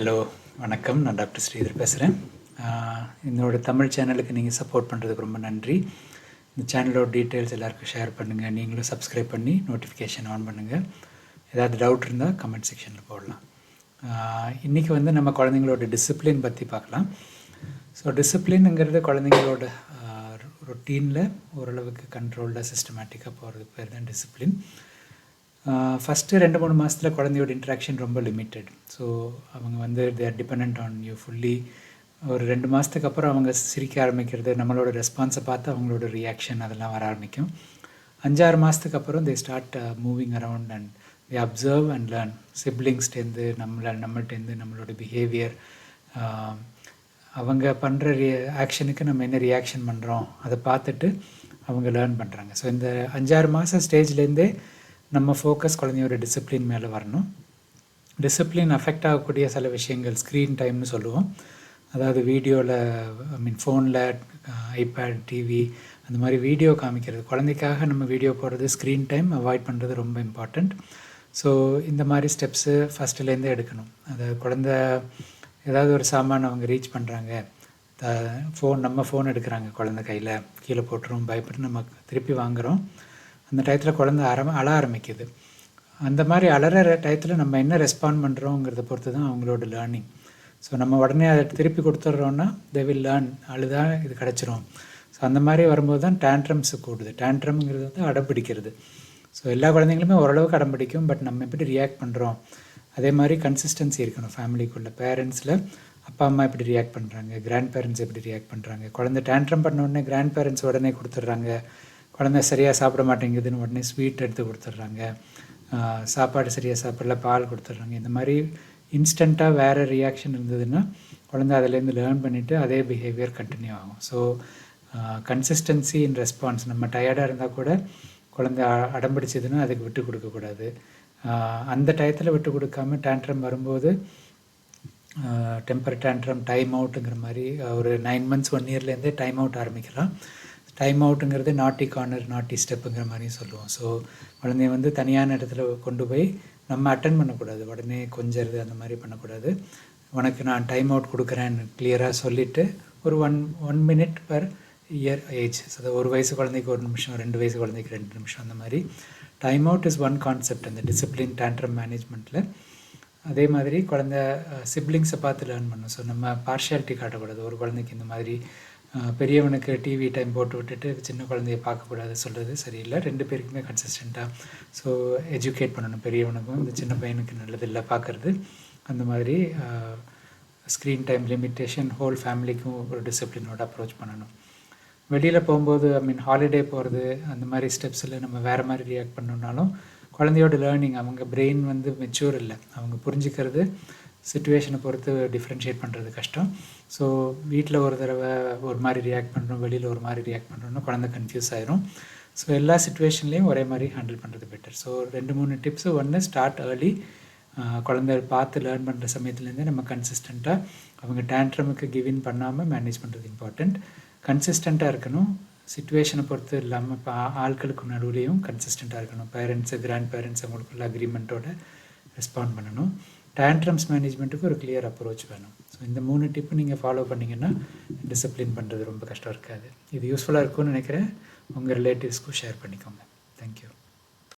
Hello வணக்கம். நான் doctor Sridhar பேசுகிறேன் என்னோட தமிழ் சேனலுக்கு நீங்கள் சப்போர்ட் பண்ணுறதுக்கு ரொம்ப நன்றி. இந்த சேனலோட டீட்டெயில்ஸ் எல்லாருக்கும் ஷேர் பண்ணுங்கள் நீங்களும் சப்ஸ்கிரைப் பண்ணி நோட்டிஃபிகேஷன் ஆன் பண்ணுங்கள் ஏதாவது டவுட் இருந்தால் கமெண்ட் செக்ஷனில் போடலாம். இன்றைக்கி வந்து நம்ம குழந்தைங்களோட டிசிப்ளின் பற்றி பார்க்கலாம். ஸோ டிசிப்ளின்ங்கிறது குழந்தைங்களோட ரொட்டீனில் ஓரளவுக்கு கண்ட்ரோல்டாக சிஸ்டமேட்டிக்காக போகிறது பேர் தான் டிசிப்ளின் ஃபஸ்ட்டு ரெண்டு மூணு மாதத்தில் குழந்தையோட இன்ட்ராக்ஷன் ரொம்ப லிமிட்டெட் ஸோ அவங்க வந்து they depend on you fully ஒரு ரெண்டு மாதத்துக்கு அப்புறம் அவங்க சிரிக்க ஆரம்பிக்கிறது நம்மளோட ரெஸ்பான்ஸை பார்த்து அவங்களோட ரியாக்ஷன் அதெல்லாம் வர ஆரம்பிக்கும். அஞ்சாறு மாதத்துக்கு அப்புறம் they start moving around and the observe and learn சிப்ளிங்ஸ்டேருந்து நம்மள நம்மள்டேருந்து நம்மளோட பிஹேவியர் அவங்க பண்ணுற ரி ஆக்ஷனுக்கு நம்ம என்ன ரியாக்ஷன் பண்ணுறோம் அதை பார்த்துட்டு அவங்க லேர்ன் பண்ணுறாங்க ஸோ இந்த அஞ்சாறு மாதம் ஸ்டேஜ்லேருந்தே நம்ம ஃபோக்கஸ் குழந்தையோட டிசிப்ளின் மேலே வரணும். டிசிப்ளின் அஃபெக்ட் ஆகக்கூடிய சில விஷயங்கள் ஸ்க்ரீன் டைம்னு சொல்லுவோம். அதாவது வீடியோவில் ஐ மீன் ஃபோனில் ஐபேட் டிவி அந்த மாதிரி வீடியோ காமிக்கிறது. குழந்தைக்காக நம்ம வீடியோ போடுறது ஸ்க்ரீன் டைம் அவாய்ட் பண்ணுறது ரொம்ப இம்பார்ட்டண்ட் ஸோ இந்த மாதிரி ஸ்டெப்ஸு ஃபஸ்ட்டுலேருந்தே எடுக்கணும். அது குழந்த ஏதாவது ஒரு சாமான் அவங்க ரீச் பண்ணுறாங்க த ஃபோன் நம்ம ஃபோன் எடுக்கிறாங்க குழந்த கையில். கீழே போட்டுரும் பயப்பட்டு நம்ம திருப்பி வாங்குகிறோம் அந்த டயத்தில் குழந்த அற அழ ஆரம்பிக்குது. அந்த மாதிரி அலற டயத்தில் நம்ம என்ன ரெஸ்பாண்ட் பண்ணுறோங்கிறத பொறுத்து தான் அவங்களோட லேர்னிங் ஸோ நம்ம உடனே அதை திருப்பி கொடுத்துட்றோன்னா தே வில் லேர்ன் அழுதா இது கிடச்சிரும். ஸோ அந்த மாதிரி வரும்போது தான் டேண்ட்ரம்ஸு கூடுது. டேண்ட்ரம்ங்கிறது வந்து அடம்பிடிக்கிறது ஸோ எல்லா குழந்தைங்களுமே ஓரளவுக்கு அடம் பிடிக்கும் பட் நம்ம எப்படி ரியாக்ட் பண்ணுறோம் அதே மாதிரி கன்சிஸ்டன்சி இருக்கணும் ஃபேமிலிக்குள்ளே பேரண்ட்ஸில் அப்பா அம்மா எப்படி ரியாக்ட் பண்ணுறாங்க கிராண்ட் பேரண்ட்ஸ் எப்படி ரியாக்ட் பண்ணுறாங்க குழந்தை டேண்ட்ரம் பண்ண உடனே கிராண்ட் பேரண்ட்ஸ் உடனே கொடுத்துட்றாங்க. குழந்தை சரியாக சாப்பிட மாட்டேங்குதுன்னு உடனே ஸ்வீட் எடுத்து கொடுத்துட்றாங்க. சாப்பாடு சரியாக சாப்பிடல பால் கொடுத்துட்றாங்க. இந்த மாதிரி இன்ஸ்டண்ட்டாக வேறு ரியாக்ஷன் இருந்ததுன்னா குழந்தை அதுலேருந்து லேர்ன் பண்ணிவிட்டு அதே பிஹேவியர் கண்டினியூ ஆகும். ஸோ கன்சிஸ்டன்சி இன் ரெஸ்பான்ஸ் நம்ம டயர்டாக இருந்தால் கூட குழந்தை அடம்பிடிச்சதுன்னா அதுக்கு விட்டு கொடுக்கக்கூடாது அந்த டயத்தில் விட்டு கொடுக்காம டேண்ட்ரம் வரும்போது டெம்பர் டேண்ட்ரம் டைம் அவுட்டுங்கிற மாதிரி ஒரு நைன் மந்த்ஸ் ஒன் இயர்லேருந்தே டைம் அவுட் ஆரம்பிக்கலாம். டைம் அவுட்டுங்கிறது நாட்டி கார்னர் நாட்டி ஸ்டெப்புங்கிற மாதிரியும் சொல்லுவோம். ஸோ குழந்தைய வந்து தனியான இடத்துல கொண்டு போய் நம்ம அட்டன் பண்ணக்கூடாது. உடனே கொஞ்சிறது அந்த மாதிரி பண்ணக்கூடாது. உனக்கு நான் டைம் அவுட் கொடுக்குறேன்னு கிளியராக சொல்லிவிட்டு ஒரு one one minute per year age so ஒரு வயசு குழந்தைக்கு ஒரு நிமிஷம் ரெண்டு வயசு குழந்தைக்கு ரெண்டு நிமிஷம் அந்த மாதிரி. Time out is one concept அந்த டிசிப்ளின் டேண்ட்ரம் மேனேஜ்மெண்ட்டில் அதே மாதிரி குழந்த சிப்ளிங்ஸை பார்த்து லேர்ன் பண்ணும். ஸோ நம்ம பார்ஷியாலிட்டி காட்டக்கூடாது. ஒரு குழந்தைக்கு இந்த மாதிரி பெரியவனுக்கு டிவி டைம் போட்டு விட்டுட்டு சின்ன குழந்தைய பார்க்கக்கூடாது சொல்கிறது சரியில்லை. ரெண்டு பேருக்குமே கன்சிஸ்டண்ட்டாக ஸோ எஜுகேட் பண்ணணும். பெரியவனுக்கும் இந்த சின்ன பையனுக்கு நல்லது இல்லை பார்க்குறது. அந்த மாதிரி ஸ்க்ரீன் டைம் லிமிட்டேஷன் ஹோல் ஃபேமிலிக்கும் ஒரு டிசிப்ளினோட அப்ரோச் பண்ணணும். வெளியில் போகும்போது ஐ மீன் ஹாலிடே போகிறது அந்த மாதிரி ஸ்டெப்ஸில் நம்ம வேறு மாதிரி ரியாக்ட் பண்ணோன்னாலும் குழந்தையோட லேர்னிங் அவங்க பிரெயின் வந்து மெச்சூர் இல்லை. அவங்க புரிஞ்சுக்கிறது சுச்சுவேஷனை பொறுத்து டிஃப்ரென்ஷியேட் பண்ணுறது கஷ்டம். ஸோ வீட்டில் ஒரு தடவை ஒரு மாதிரி ரியாக்ட் பண்ணுறோம் வெளியில் ஒரு மாதிரி ரியாக்ட் பண்ணுறோம்னா குழந்த கன்ஃபியூஸ் ஆயிரும். ஸோ எல்லா சுச்சுவேஷன்லேயும் ஒரே மாதிரி ஹேண்டில் பண்ணுறது பெட்டர் ஸோ ரெண்டு மூணு டிப்ஸு ஒன்று ஸ்டார்ட் ஏர்லி குழந்தை பார்த்து லேர்ன் பண்ணுற சமயத்துலேருந்தே நம்ம கன்சிஸ்டண்ட்டாக அவங்க டேண்ட்ரமுக்கு கிவின் பண்ணாமல் மேனேஜ் பண்ணுறது இம்பார்ட்டண்ட் கன்சிஸ்டண்ட்டாக இருக்கணும். சுச்சுவேஷனை பொறுத்து இல்லாமல் இப்போ ஆட்களுக்கு நடுவுலையும் கன்சிஸ்டண்ட்டாக இருக்கணும். பேரண்ட்ஸு கிராண்ட் பேரண்ட்ஸ் அவங்களுக்குள்ள அக்ரிமெண்ட்டோட ரெஸ்பாண்ட் பண்ணணும். டேண்ட்ரம்ஸ் மேனேஜ்மெண்ட்டுக்கு ஒரு கிளியர் அப்ரோச் வேணும். ஸோ இந்த மூணு டிப்பு நீங்கள் ஃபாலோ பண்ணிங்கன்னா டிசிப்ளின் பண்ணுறது ரொம்ப கஷ்டம் இருக்காது. இது யூஸ்ஃபுல்லாக இருக்கும்னு நினைக்கிறேன். உங்கள் ரிலேட்டிவ்ஸ்க்கும் ஷேர் பண்ணிக்கோங்க. தேங்க்யூ